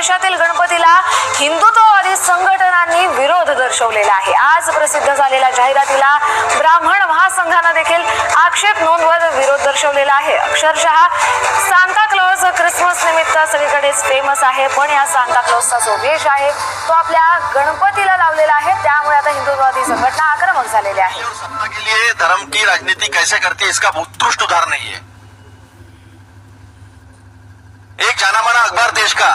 वेशातील गणपतीला हिंदुत्ववादी संघटनांनी विरोध दर्शवलेला आहे. आज प्रसिद्ध झालेल्या जाहिरातीला ब्राह्मण महासंघानं देखील आक्षेप नोंदवत विरोध दर्शवलेला आहे. अक्षरशः सांता क्लॉज निमित्त सगळीकडेच फेमस आहे. पण या सांता क्लॉजचा जो वेश आहे तो आपल्या गणपतीला लावलेला आहे. त्यामुळे आता हिंदुत्ववादी संघटना आक्रमक झालेल्या आहे धर्म की राजनीति कैसे करती है इसका उत्कृष्ट उदाहरण है। एक जाना माना अखबार देश का।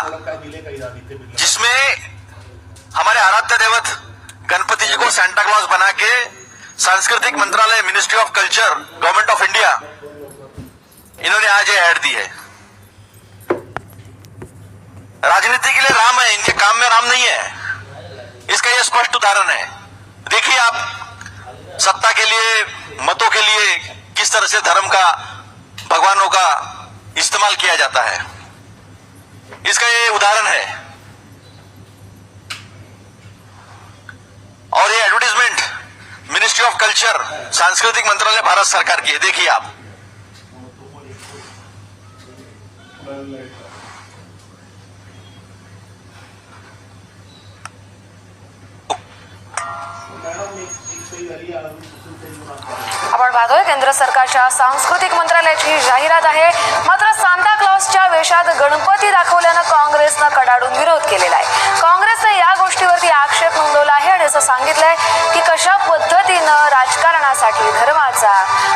सैंटा क्लॉज बना के सांस्कृतिक मंत्रालय ministry of culture government of India इन्होंने आज ये ऐड दी है। राजनीति के लिए राम है, इनके काम में राम नहीं है। इसका ये स्पष्ट उदाहरण है। देखिए आप, सत्ता के लिए, मतों के लिए किस तरह से धर्म का, भगवानों का इस्तेमाल किया जाता है। इसका ये उदाहरण है। और ये कल्चर सांस्कृतिक मंत्रालय भारत सरकार की है। देखिए आप। आपण पाहतोय केंद्र सरकारच्या सांस्कृतिक मंत्रालयाची ही जाहिरात आहे. मात्र सांता क्लॉसच्या वेशात गणपती दाखवल्यानं काँग्रेसनं कडाडून विरोध केलेला आहे. काँग्रेसनं या गोष्टीवरती आक्षेप नोंदवला आहे आणि असं सांगितलंय की कशा पद्धतीनं राजकारणासाठी धर्माचा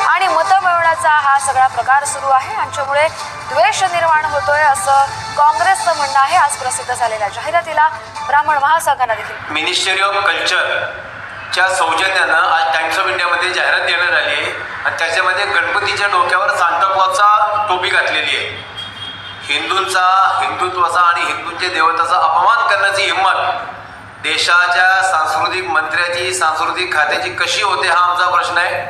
आणि मतं मिळवण्याचा हा सगळा प्रकार सुरू आहे. यांच्यामुळे द्वेष निर्माण होतोय असं काँग्रेसचं म्हणणं आहे. आज प्रसिद्ध झालेल्या जाहिरातीला ब्राह्मण महासंघानं देखील मिनिस्ट्री ऑफ कल्चरच्या सौजन्यानं आज टाइम्स ऑफ इंडियामध्ये जाहिरात देण्यात आली आहे. आणि त्याच्यामध्ये गणपतीच्या डोक्यावर सांताक्लॉजचा टोपी घातलेली आहे. हिंदूंचा हिंदुत्वाचा आणि हिंदूंच्या देवताचा अपमान करण्याची हिंमत देशाच्या सांस्कृतिक मंत्र्याची सांस्कृतिक खात्याची कशी होते हा आमचा प्रश्न आहे.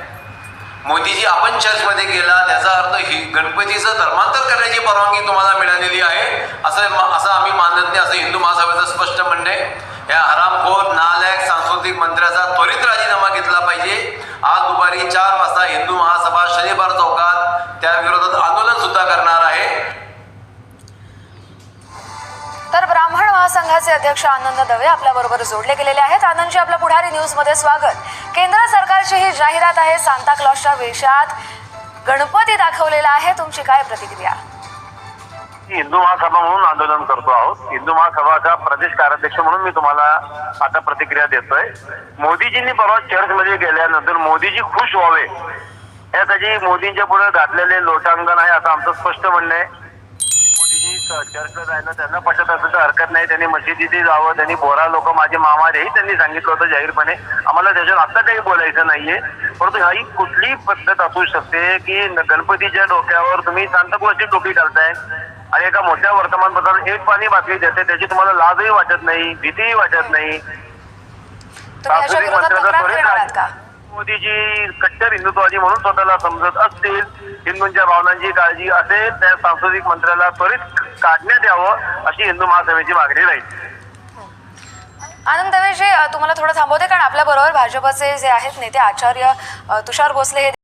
मोदीजी आपण चर्चमध्ये गेला त्याचा अर्थ ही गणपतीचं धर्मांतर करण्याची परवानगी तुम्हाला मिळालेली आहे. असं असं आम्ही मानत नाही असं हिंदू महासभेचं स्पष्ट म्हणणे या हरामखोर नालायक सांस्कृतिक मंत्र्याचा त्वरित राजीनामा घेतला पाहिजे. आज दुपारी चार वाजता हिंदू महासभा शनिवार चौकात त्या विरोधात आंदोलन सुद्धा करणार आहे. तर महासंघाचे अध्यक्ष आनंद दवे आपल्या बरोबर जोडले गेलेले आहेत. आनंदजी आपल्या पुढारी न्यूजमध्ये स्वागत. केंद्र सरकारची ही जाहिरात आहे सांता क्लॉसच्या वेशात गणपती दाखवलेला आहे. तुमची काय प्रतिक्रिया? हिंदू महासभा म्हणून आंदोलन करतो आहोत. हिंदू महासभाचा प्रदेश कार्याध्यक्ष म्हणून मी तुम्हाला आता प्रतिक्रिया देतोय. मोदीजींनी परवा चर्चमध्ये गेल्यानंतर मोदीजी खुश व्हावे. यासाठी मोदींच्या पुढे घातलेले लोटांगण आहे असं आमचं स्पष्ट म्हणणं आहे. च- चर्चला जायला त्यांना पटत असेल तर हरकत नाही. त्यांनी मशिदीत जावं त्यांनी बोरा लोक माझे मामा हेही त्यांनी सांगितलं होतं जाहीरपणे. आम्हाला त्याच्यावर आता काही बोलायचं नाहीये. परंतु ही कुठली पद्धत असू शकते की गणपतीच्या डोक्यावर तुम्ही सांताक्लॉसची टोपी घालताय आणि एका मोठ्या वर्तमानपत्रात एक पाणी बातमी देते त्याची तुम्हाला लाजही वाटत नाही भीतीही वाटत नाही. सांस्कृतिक मंत्र्याचा त्वरित मोदीजी कट्टर हिंदुत्ववादी म्हणून स्वतःला समजत असतील हिंदूंच्या भावनांची काळजी असेल त्या सांस्कृतिक मंत्र्याला त्वरित काढण्यात यावं अशी हिंदू महासभेची मागणी राहील. आनंद दवेजी तुम्हाला थोडं थांबवते कारण आपल्या बरोबर भाजपचे जे आहेत नेते आचार्य तुषार भोसले हे